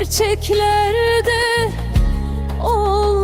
Gerçeklerde ol